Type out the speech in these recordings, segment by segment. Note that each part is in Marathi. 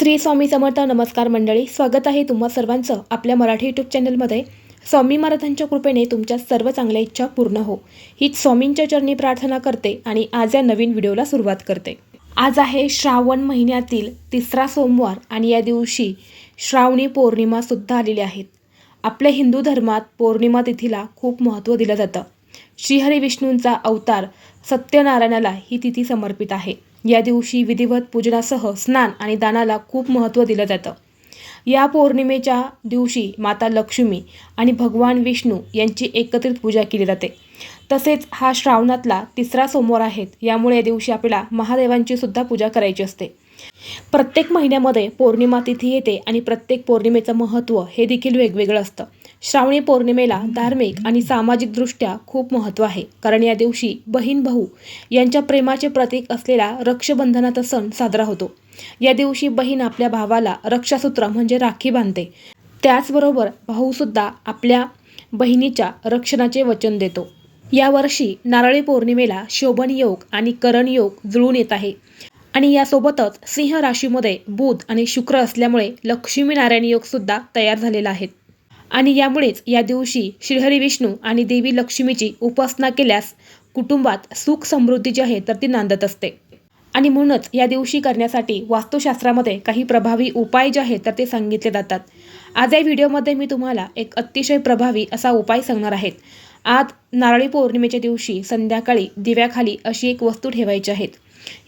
श्री स्वामी समर्थ नमस्कार मंडळी स्वागत आहे तुम्हा सर्वांचं आपल्या मराठी यूट्यूब चॅनलमध्ये. स्वामी महाराजांच्या कृपेने तुमच्या सर्व चांगल्या इच्छा पूर्ण हो. हीच स्वामींच्या चरणी प्रार्थना करते आणि आज या नवीन व्हिडिओला सुरुवात करते. आज आहे श्रावण महिन्यातील तिसरा सोमवार आणि या दिवशी श्रावणी पौर्णिमासुद्धा आलेली आहेत. आपल्या हिंदू धर्मात पौर्णिमा तिथीला खूप महत्त्व दिलं जातं. श्रीहरी विष्णूंचा अवतार सत्यनारायणाला ही तिथी समर्पित आहे. या दिवशी विधिवत पूजनासह स्नान आणि दानाला खूप महत्त्व दिलं जातं. या पौर्णिमेच्या दिवशी माता लक्ष्मी आणि भगवान विष्णू यांची एकत्रित पूजा केली जाते. तसेच हा श्रावणातला तिसरा सोमवार आहेत यामुळे या दिवशी आपल्याला महादेवांची सुद्धा पूजा करायची असते. प्रत्येक महिन्यामध्ये पौर्णिमा तिथी येते आणि प्रत्येक पौर्णिमेचं महत्त्व हे देखील वेगवेगळं असतं. श्रावणी पौर्णिमेला धार्मिक आणि सामाजिकदृष्ट्या खूप महत्त्व आहे. कारण या दिवशी बहीण भाऊ यांच्या प्रेमाचे प्रतीक असलेला रक्षाबंधनाचा सण साजरा होतो. या दिवशी बहीण आपल्या भावाला रक्षासूत्र म्हणजे राखी बांधते. त्याचबरोबर भाऊसुद्धा आपल्या बहिणीच्या रक्षणाचे वचन देतो. यावर्षी नारळी पौर्णिमेला शोभन योग आणि करण योग जुळून येत आहे. आणि यासोबतच सिंह राशीमध्ये बुध आणि शुक्र असल्यामुळे लक्ष्मीनारायण योगसुद्धा तयार झालेला आहे. आणि यामुळेच या दिवशी श्रीहरी विष्णू आणि देवी लक्ष्मीची उपासना केल्यास कुटुंबात सुख समृद्धी जी आहे तर ती नांदत असते. आणि म्हणूनच या दिवशी करण्यासाठी वास्तुशास्त्रामध्ये काही प्रभावी उपाय जे आहेत तर ते सांगितले जातात. आज या व्हिडिओमध्ये मी तुम्हाला एक अतिशय प्रभावी असा उपाय सांगणार आहेत आज नारळी पौर्णिमेच्या दिवशी संध्याकाळी दिव्याखाली अशी एक वस्तू ठेवायची आहेत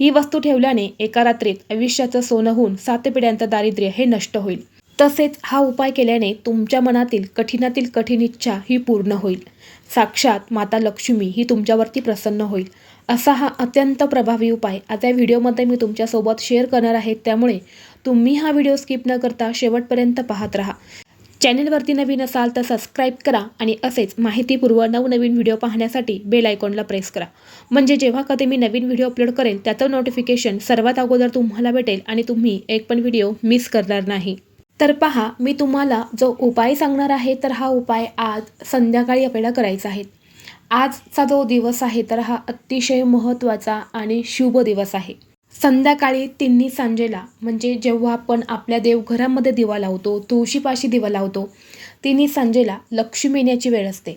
ही वस्तू ठेवल्याने एका रात्रीत आयुष्याचं सोनं होऊन सात पिढ्यांचं दारिद्र्य हे नष्ट होईल. तसेच हा उपाय केल्याने तुमच्या मनातील कठीणातील कठीण इच्छा ही पूर्ण होईल. साक्षात माता लक्ष्मी ही तुमच्यावरती प्रसन्न होईल. असा हा अत्यंत प्रभावी उपाय आता या व्हिडिओमध्ये मी तुमच्यासोबत शेअर करणार आहे. त्यामुळे तुम्ही हा व्हिडिओ स्किप न करता शेवटपर्यंत पाहत राहा. चॅनलवरती नवीन असाल तर सबस्क्राईब करा आणि असेच माहितीपूर्व नवनवीन व्हिडिओ पाहण्यासाठी बेल आयकॉनला प्रेस करा. म्हणजे जेव्हा कधी मी नवीन व्हिडिओ अपलोड करेल त्याचं नोटिफिकेशन सर्वात अगोदर तुम्हाला भेटेल आणि तुम्ही एक पण व्हिडिओ मिस करणार नाही. तर पहा मी तुम्हाला जो उपाय सांगणार आहे तर हा उपाय आज संध्याकाळी आपल्याला करायचा आहे. आजचा जो दिवस आहे तर हा अतिशय महत्त्वाचा आणि शुभ दिवस आहे. संध्याकाळी तिन्ही सांजेला म्हणजे जेव्हा आपण आपल्या देवघरामध्ये दिवा लावतो तुळशीपाशी दिवा लावतो तिन्ही सांजेला लक्ष्मी येण्याची वेळ असते.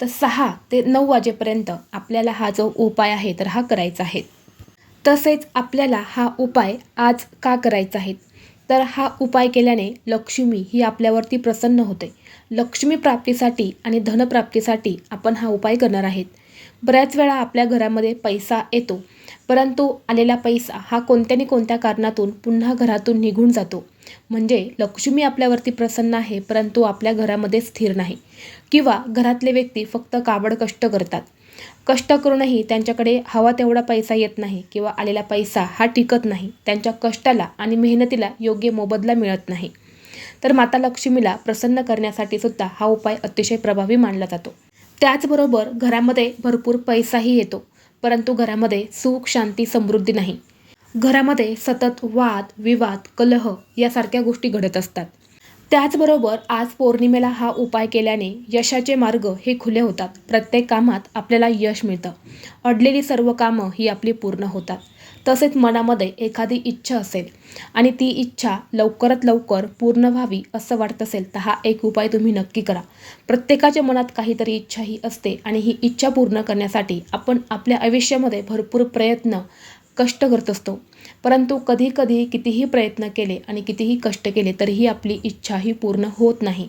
तर सहा ते नऊ वाजेपर्यंत आपल्याला हा जो उपाय आहे तर हा करायचा आहे. तसेच आपल्याला हा उपाय आज का करायचा आहे? तर हा उपाय केल्याने लक्ष्मी ही आपल्यावरती प्रसन्न होते. लक्ष्मी प्राप्तीसाठी आणि धनप्राप्तीसाठी आपण हा उपाय करणार आहेत. बऱ्याच वेळा आपल्या घरामध्ये पैसा येतो परंतु आलेला पैसा हा कोणत्या कोणत्या कारणातून पुन्हा घरातून निघून जातो. म्हणजे लक्ष्मी आपल्यावरती प्रसन्न आहे परंतु आपल्या घरामध्ये स्थिर नाही. किंवा घरातले व्यक्ती फक्त काबड कष्ट करतात. कष्ट करूनही त्यांच्याकडे हवा तेवढा पैसा येत नाही किंवा आलेला पैसा हा टिकत नाही. त्यांच्या कष्टाला आणि मेहनतीला योग्य मोबदला मिळत नाही. तर माता लक्ष्मीला प्रसन्न करण्यासाठी सुद्धा हा उपाय अतिशय प्रभावी मानला जातो. त्याचबरोबर घरामध्ये भरपूर पैसाही येतो परंतु घरामध्ये सुख शांती समृद्धी नाही. घरामध्ये सतत वाद विवाद कलह यासारख्या गोष्टी घडत असतात. त्याचबरोबर आज पौर्णिमेला हा उपाय केल्याने यशाचे मार्ग हे खुले होतात. प्रत्येक कामात आपल्याला यश मिळतं. अडलेली सर्व कामं ही आपली पूर्ण होतात. तसेच मनामध्ये एखादी इच्छा असेल आणि ती इच्छा लवकरात लवकर पूर्ण व्हावी असं वाटत असेल तर हा एक उपाय तुम्ही नक्की करा. प्रत्येकाच्या मनात काहीतरी इच्छा ही असते आणि ही इच्छा पूर्ण करण्यासाठी आपण आपल्या आयुष्यामध्ये भरपूर प्रयत्न कष्ट करत असतो. परंतु कधी कधी कितीही प्रयत्न केले आणि कितीही कष्ट केले तरीही आपली इच्छा ही पूर्ण होत नाही.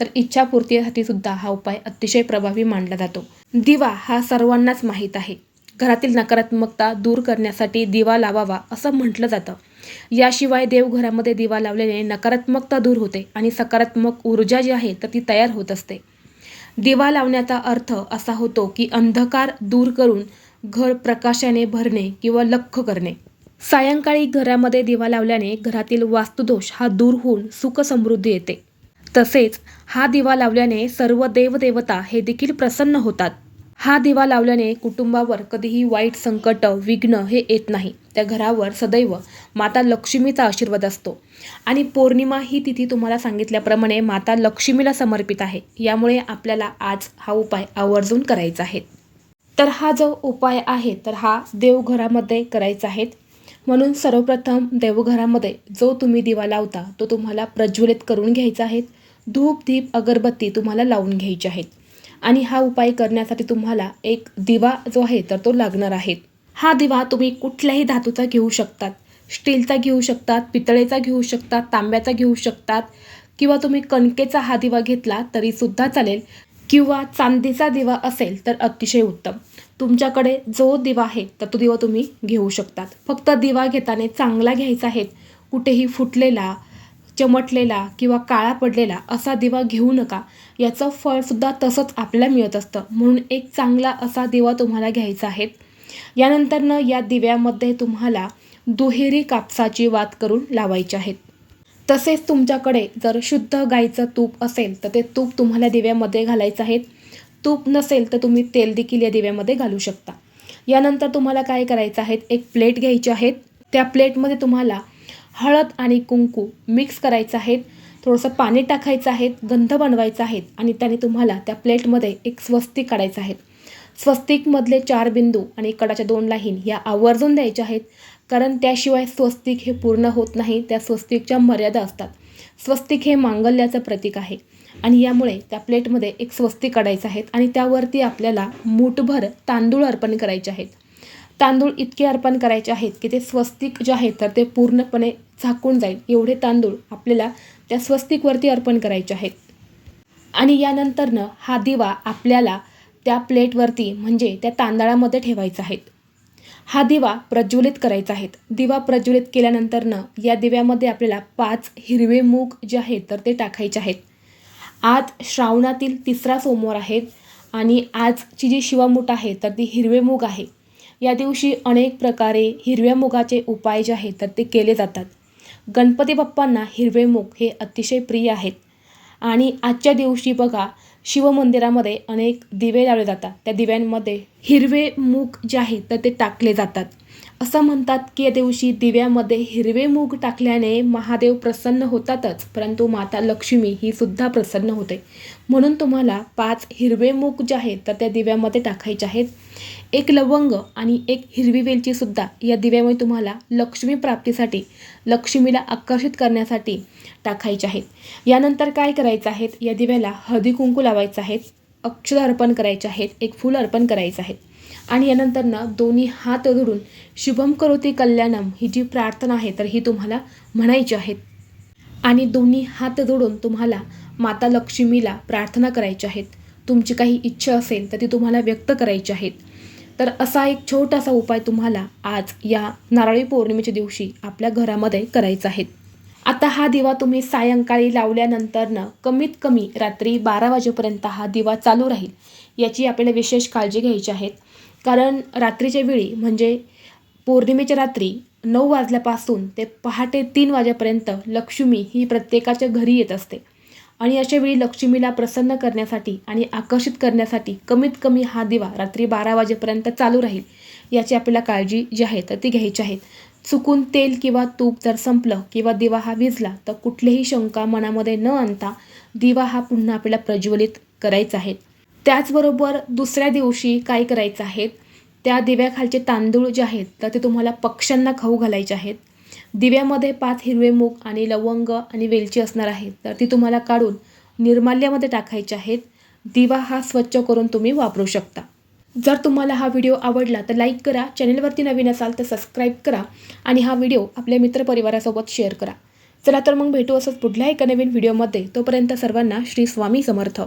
तर इच्छापूर्तीसाठी सुद्धा हा उपाय अतिशय प्रभावी मानला जातो. दिवा हा सर्वांनाच माहीत आहे. घरातील नकारात्मकता दूर करण्यासाठी दिवा लावावा असं म्हटलं जातं. याशिवाय देवघरामध्ये दिवा लावल्याने नकारात्मकता दूर होते आणि सकारात्मक ऊर्जा जी आहे तर ती तयार होत असते. दिवा लावण्याचा अर्थ असा होतो की अंधकार दूर करून घर प्रकाशाने भरणे किंवा लख करणे. सायंकाळी घरामध्ये दिवा लावल्याने घरातील वास्तुदोष हा दूर होऊन सुखसमृद्धी येते. तसेच हा दिवा लावल्याने सर्व देवदेवता हे देखील प्रसन्न होतात. हा दिवा लावल्याने कुटुंबावर कधीही वाईट संकट विघ्न हे येत नाही. त्या घरावर सदैव माता लक्ष्मीचा आशीर्वाद असतो. आणि पौर्णिमा ही तिथी तुम्हाला सांगितल्याप्रमाणे माता लक्ष्मीला समर्पित आहे. यामुळे आपल्याला आज हा उपाय आवर्जून करायचा आहे. तर हा जो उपाय आहे तर हा देवघरामध्ये करायचा आहे. म्हणून सर्वप्रथम देवघरामध्ये जो तुम्ही दिवा लावता तो तुम्हाला प्रज्वलित करून घ्यायचा आहे. धूप दीप अगरबत्ती तुम्हाला लावून घ्यायची आहेत. आणि हा उपाय करण्यासाठी तुम्हाला एक दिवा जो आहे तर तो लागणार आहे. हा दिवा तुम्ही कुठल्याही धातूचा घेऊ शकतात. स्टीलचा घेऊ शकतात पितळेचा घेऊ शकतात तांब्याचा घेऊ शकतात. किंवा तुम्ही कणकेचा हा दिवा घेतला तरीसुद्धा चालेल. किंवा चांदीचा दिवा असेल तर अतिशय उत्तम. तुमच्याकडे जो दिवा आहे तर तो दिवा तुम्ही घेऊ शकतात. फक्त दिवा घेताना चांगला घ्यायचा आहे. कुठेही फुटलेला चमटलेला किंवा काळा पडलेला असा दिवा घेऊ नका. याचं फळसुद्धा तसंच आपल्याला मिळत असतं. म्हणून एक चांगला असा दिवा तुम्हाला घ्यायचा आहे. यानंतरनं या दिव्यामध्ये तुम्हाला दुहेरी कापसाची वात करून लावायची आहेत तसेच तुमच्याकडे जर शुद्ध गाईचं तूप असेल तर ते तूप तुम्हाला दिव्यामध्ये घालायचं आहे. तूप नसेल तर तुम्ही तेल देखील या दिव्यामध्ये घालू शकता. यानंतर तुम्हाला काय करायचं आहे एक प्लेट घ्यायची आहेत त्या प्लेटमध्ये तुम्हाला हळद आणि कुंकू मिक्स करायचं आहे. थोडंसं पाणी टाकायचं आहे गंध बनवायचा आहे आणि त्याने तुम्हाला त्या प्लेटमध्ये एक स्वस्तिक काढायचं आहे. स्वस्तिकमधले चार बिंदू आणि कडाच्या दोन लाईन या आवर्जून द्यायच्या आहेत. कारण त्याशिवाय स्वस्तिक हे पूर्ण होत नाही त्या स्वस्तिकच्या मर्यादा असतात. स्वस्तिक हे मांगल्याचं प्रतीक आहे आणि यामुळे त्या प्लेटमध्ये एक स्वस्तिक काढायचं आहेत आणि त्यावरती आपल्याला मूठभर तांदूळ अर्पण करायचे आहेत. तांदूळ इतके अर्पण करायचे आहेत की ते स्वस्तिक जे आहे तर ते पूर्णपणे झाकून जाईल. एवढे तांदूळ आपल्याला त्या स्वस्तिकवरती अर्पण करायचे आहेत. आणि यानंतरनं हा दिवा आपल्याला त्या प्लेटवरती म्हणजे त्या तांदळामध्ये ठेवायचा आहे. हा दिवा प्रज्वलित करायचा आहे. दिवा प्रज्वलित केल्यानंतरनं या दिव्यामध्ये आपल्याला पाच हिरवे मूग जे आहेत तर ते टाकायचे आहेत. आज श्रावणातील तिसरा सोमवार आहेत आणि आजची जी शिवामूठ आहे तर ती हिरवे मूग आहे. या दिवशी अनेक प्रकारे हिरव्या मुगाचे उपाय जे आहेत तर ते केले जातात. गणपती बाप्पांना हिरवे मूग हे अतिशय प्रिय आहेत. आणि आजच्या दिवशी बघा शिवमंदिरामध्ये अनेक दिवे लावले जातात. त्या दिव्यांमध्ये हिरवे मूग जे आहेत तर ते टाकले जातात. असं म्हणतात की या दिवशी दिव्यामध्ये हिरवे मूग टाकल्याने महादेव प्रसन्न होतातच परंतु माता लक्ष्मी ही सुद्धा प्रसन्न होते. म्हणून तुम्हाला पाच हिरवे मूग जे आहेत तर त्या दिव्यामध्ये टाकायचे आहेत. एक लवंग आणि एक हिरवी वेलचीसुद्धा या दिव्यामुळे तुम्हाला लक्ष्मी प्राप्तीसाठी लक्ष्मीला आकर्षित करण्यासाठी टाकायचे आहेत. यानंतर काय करायचं आहेत? या दिव्याला हळदी कुंकू लावायचं आहेत. अक्षर अर्पण करायचे आहेत. एक फूल अर्पण करायचं आहे आणि यानंतरनं दोन्ही हात जोडून शुभम करोती कल्याणम ही जी प्रार्थना आहे तर ही तुम्हाला म्हणायची आहेत आणि दोन्ही हात जोडून तुम्हाला माता लक्ष्मीला प्रार्थना करायची आहेत तुमची काही इच्छा असेल तर ती तुम्हाला व्यक्त करायची आहेत तर असा एक छोटासा उपाय तुम्हाला आज या नारळी पौर्णिमेच्या दिवशी आपल्या घरामध्ये करायचा आहे. आता हा दिवा तुम्ही सायंकाळी लावल्यानंतरनं कमीत कमी रात्री बारा वाजेपर्यंत हा दिवा चालू राहील. याची आपल्याला विशेष काळजी घ्यायची आहे. कारण रात्रीच्या वेळी म्हणजे पौर्णिमेच्या रात्री नऊ वाजल्यापासून ते पहाटे तीन वाजेपर्यंत लक्ष्मी ही प्रत्येकाच्या घरी येत असते. आणि अशा वेळी लक्ष्मीला प्रसन्न करण्यासाठी आणि आकर्षित करण्यासाठी कमीत कमी हा दिवा रात्री बारा वाजेपर्यंत चालू राहील याची आपल्याला काळजी जी आहे तर ती घ्यायची आहे. चुकून तेल किंवा तूप जर संपलं किंवा दिवा हा विजला तर कुठलीही शंका मनामध्ये न आणता दिवा हा पुन्हा आपल्याला प्रज्वलित करायचा आहे. त्याचबरोबर दुसऱ्या दिवशी काय करायचं आहे? त्या दिव्याखालचे तांदूळ जे आहेत तर ते तुम्हाला पक्ष्यांना खाऊ घालायचे आहेत. दिव्यामध्ये पाच हिरवे मूग आणि लवंग आणि वेलची असणार आहेत तर ती तुम्हाला काढून निर्माल्यामध्ये टाकायचे आहेत. दिवा हा स्वच्छ करून तुम्ही वापरू शकता. जर तुम्हाला हा व्हिडिओ आवडला तर लाईक करा चॅनलवरती नवीन असाल तर सबस्क्राईब करा आणि हा व्हिडिओ आपल्या मित्रपरिवारासोबत शेअर करा. चला तर मग भेटू असंच पुढल्या एका नवीन व्हिडिओमध्ये. तोपर्यंत सर्वांना श्री स्वामी समर्थ.